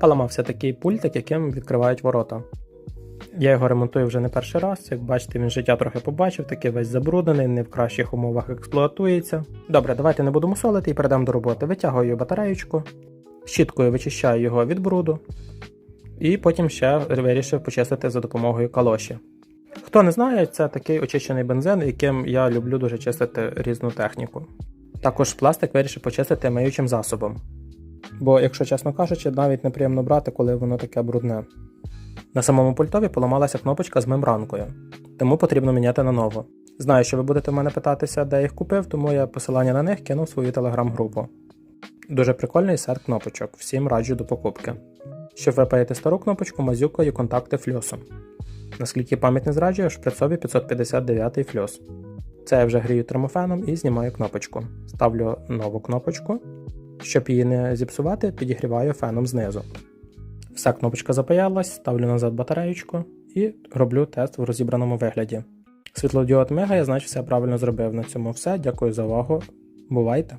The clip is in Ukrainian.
Поламався такий пультик, яким відкривають ворота. Я його ремонтую вже не перший раз. Як бачите, він життя трохи побачив, такий весь забруднений, не в кращих умовах експлуатується. Добре, давайте не будемо солити і перейдемо до роботи. Витягую батареєчку, щіткою вичищаю його від бруду, і потім ще вирішив почистити за допомогою калоші. Хто не знає, це такий очищений бензин, яким я люблю дуже чистити різну техніку. Також пластик вирішив почистити миючим засобом. Бо, якщо чесно кажучи, навіть неприємно брати, коли воно таке брудне. На самому пультові поламалася кнопочка з мембранкою, тому потрібно міняти на нову. Знаю, що ви будете в мене питатися, де їх купив, тому я посилання на них кинув свою телеграм-групу. Дуже прикольний сет кнопочок, всім раджу до покупки. Щоб випаяти стару кнопочку, мазюкаю контакти фльосом. Наскільки пам'ять не зраджує, шприцові 559 фльос. Це я вже грію термофеном і знімаю кнопочку. Ставлю нову кнопочку. Щоб її не зіпсувати, підігріваю феном знизу. Вся кнопочка запаялась, ставлю назад батареєчку і роблю тест в розібраному вигляді. Світлодіод мигає, значить все правильно зробив. На цьому все. Дякую за увагу. Бувайте!